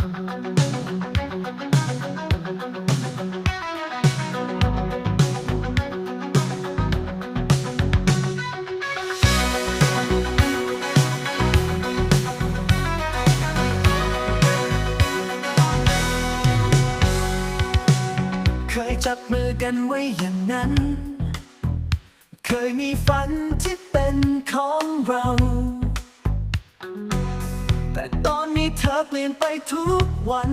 เคยจับมือกันไว้อย่างนั้น เคยมีฝันที่เป็นของเรา แต่ตอนนี้เธอเปลี่ยนไปทุกวัน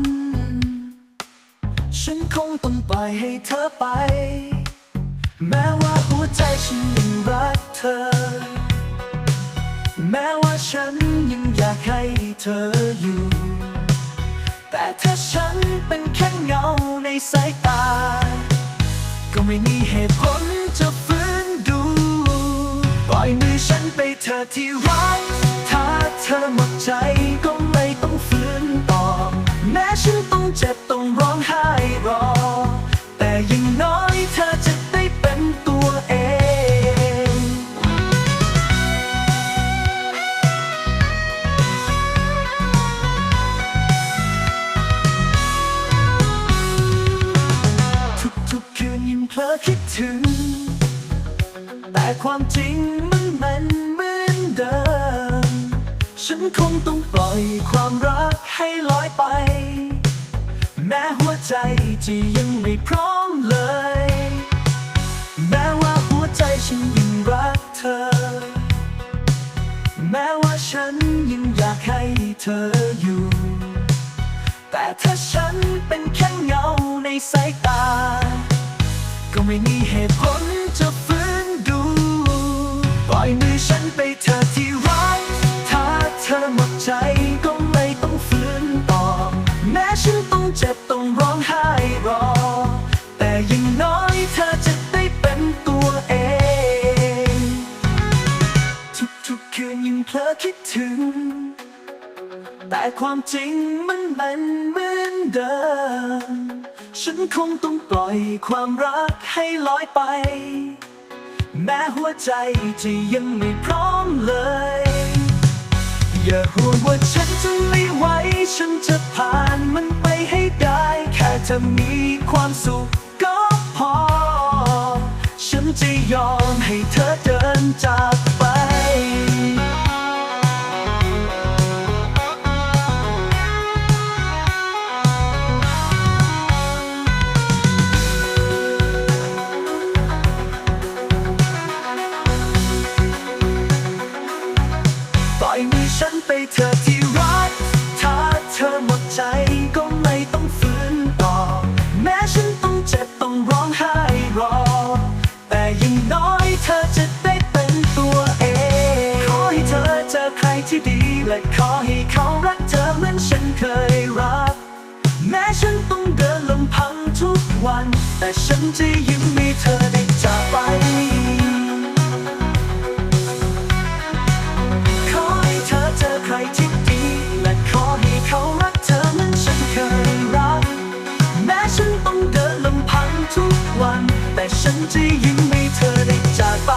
ฉันคงต้องปล่อยให้เธอไป แม้ว่าหัวใจฉันยังรักเธอ แม้ว่าฉันยังอยากให้เธออยู่ แต่ถ้าฉันเป็นแค่เงาในสายตา ก็ไม่มีเหตุผลจะฝืนดู ปล่อยมือฉันไปเธอที่รักถ้าเธ อหมดใจก็ไม่ต้องฝืนต่อ แม้ฉันต้องเจ็บต้องร้องไห้รอ แต่ยังน้อยเธอจะได้เป็นตัวเอง ทุกๆคืนยังเพลอคิดถึง แต่ความจริงมันมันเหมือนเดิม ฉันคงต้องปล่อยความรักให้ลอยไป แม้หัวใจจะยังไม่พร้อมเลย แม้ว่าหัวใจฉันยังรักเธอ แม้ว่าฉันยังอยากให้เธออยู่ แต่ถ้าฉันเป็นแค่เงาในสายตา ก็ไม่มีเหตุผลจะฝืนดู ปล่อยมือฉันไปเธอ คืนยังเพลอคิดถึง แต่ความจริงมันเป็นเหมือนเดิม ฉันคงต้องปล่อยความรักให้ลอยไป แม้หัวใจจะยังไม่พร้อมเลย อย่าห่วงว่าฉันจะไม่ไหว ฉันจะผ่านมันไปให้ได้ แค่เธอมีความสุขก็พอ ฉันจะยอมให้เธอเดินจาก ใจก็ไม่ต้องฝืนต่อ แม้ฉันต้องเจ็บต้องร้องไห้รอ แต่อยังน้อยเธอจะได้เป็นตัวเอง ขอให้เธอเจอใครที่ดี และขอให้เขารักเธอเหมือนฉันเคยรัก แม้ฉันต้องเดินลำพังทุกวัน แต่ฉันจะยิ้มมีเธอ จะยิ่งไม่เธอได้จากไป